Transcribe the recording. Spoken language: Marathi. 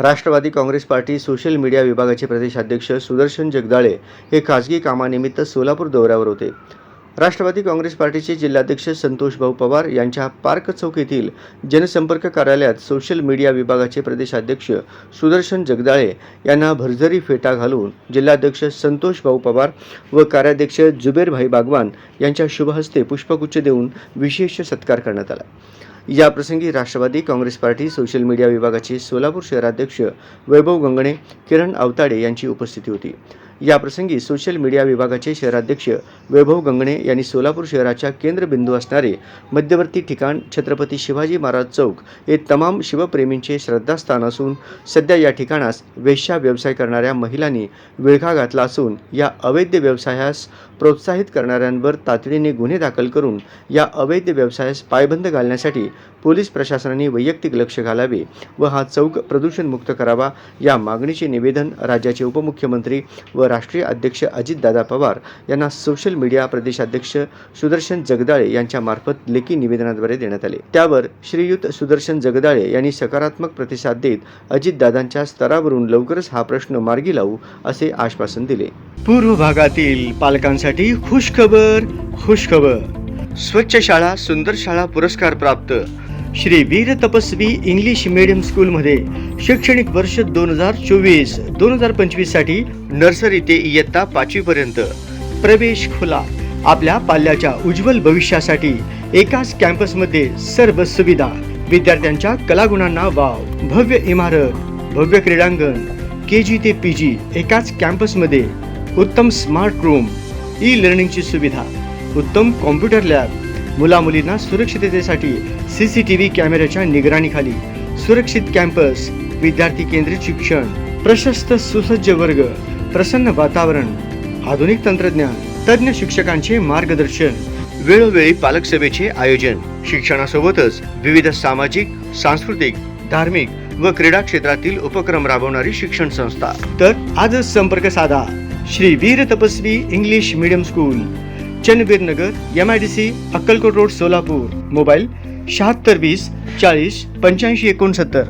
Rashtravadi Congress party social media विभागाचे प्रदेशाध्यक्ष सुदर्शन जगदाळे हे खासगी कामानिमित्त सोलापूर दौऱ्यावर होते. राष्ट्रवादी काँग्रेस पार्टीचे जिल्हाध्यक्ष संतोष भाऊ पवार यांच्या पार्क चौक येथील जनसंपर्क कार्यालयात सोशल मीडिया विभागाचे प्रदेशाध्यक्ष सुदर्शन जगदाळे यांना भरझरी फेटा घालून जिल्हाध्यक्ष संतोष भाऊ पवार व कार्याध्यक्ष जुबेरभाई बागवान यांच्या शुभहस्ते पुष्पगुच्छ देऊन विशेष सत्कार करण्यात आला. याप्रसंगी Rashtravadi Congress party social media विभागाचे सोलापूर शहराध्यक्ष वैभव गंगणे किरण आवताडे यांची उपस्थिती होती. याप्रसंगी सोशल मीडिया विभागाचे शहराध्यक्ष वैभव गंगणे यांनी सोलापूर शहराच्या केंद्रबिंदू असणारे मध्यवर्ती ठिकाण छत्रपती शिवाजी महाराज चौक हे तमाम शिवप्रेमींचे श्रद्धास्थान असून सध्या या ठिकाणास वेश्या व्यवसाय करणाऱ्या महिलांनी विळखा घातला असून या अवैध व्यवसायास प्रोत्साहित करणाऱ्यांवर तातडीने गुन्हे दाखल करून या अवैध व्यवसायास पायबंद घालण्यासाठी पोलीस प्रशासनाने वैयक्तिक लक्ष घालावे व हा चौक प्रदूषणमुक्त करावा या मागणीचे निवेदन राज्याचे उपमुख्यमंत्री व राष्ट्रीय अध्यक्ष अजितदादा पवार यांना सोशल मीडिया प्रदेशाध्यक्ष सुदर्शन जगदाळे यांच्यामार्फत लेखी निवेदनाद्वारे देण्यात आले. त्यावर श्रीयुत सुदर्शन जगदाळे यांनी सकारात्मक प्रतिसाद देत अजितदादांच्या स्तरावरून लवकरच हा प्रश्न मार्गी लावू असे आश्वासन दिले. पूर्व भागातील पालकांसाठी खुशखबर खुशखबर स्वच्छ शाळा सुंदर शाळा पुरस्कार प्राप्त. श्री वीर तपस्वी इंग्लिश मीडियम स्कूलमध्ये शैक्षणिक वर्ष दोन हजार चोवीस दोन हजार पंचवीससाठी नर्सरी ते इयत्ता पाचवीपर्यंत प्रवेश खुला. आपल्या पाल्याच्या उज्ज्वल भविष्यासाठी एकाच कॅम्पसमध्ये सर्व सुविधा. विद्यार्थ्यांच्या कलागुणांना वाव. भव्य इमारत भव्य क्रीडांगण के जी ते पी जी एकाच कॅम्पसमध्ये. उत्तम स्मार्ट रूम ई लर्निंगची सुविधा. उत्तम कॉम्प्युटर लॅब मुलामुलींना सुरक्षिततेसाठी सी सी टी व्ही कॅमेऱ्याच्या निगराणीखाली सुरक्षित कॅम्पस विद्यार्थी केंद्रित शिक्षण प्रशस्त सुसज्ज वर्ग प्रसन्न वातावरण आधुनिक तंत्रज्ञान तज्ज्ञ शिक्षकांचे मार्गदर्शन वेळोवेळी पालक सभेचे आयोजन शिक्षणासोबतच विविध सामाजिक सांस्कृतिक धार्मिक व क्रीडा क्षेत्रातील उपक्रम राबवणारी शिक्षण संस्था. तर आजच संपर्क साधा. Shri Veer Tapasvi English medium school. Chandveer Nagar M I D C Akkalkot road Solapur. Mobile शहात्तर वीस चाळीस पंच्याऐंशी एकोणसत्तर.